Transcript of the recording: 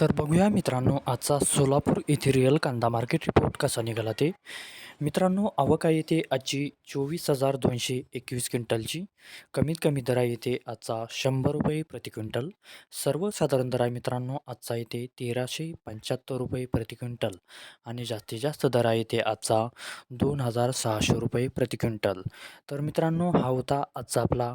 तर बघूया मित्रांनो आजचा सोलापूर येथे रिअल कांदा मार्केट रिपोर्ट कसा निघाला ते. मित्रांनो आवका येथे येते आजची चोवीस हजार दोनशे एकवीस क्विंटलची. कमीत कमी दरा येथे येते आजचा शंभर रुपये प्रति क्विंटल. सर्वसाधारण दरा मित्रांनो आजचा येते तेराशे पंच्याहत्तर रुपये प्रति क्विंटल. आणि जास्तीत जास्त दरा येथे येते आजचा दोन हजार सहाशे रुपये प्रति क्विंटल. तर मित्रांनो हा होता आजचा आपला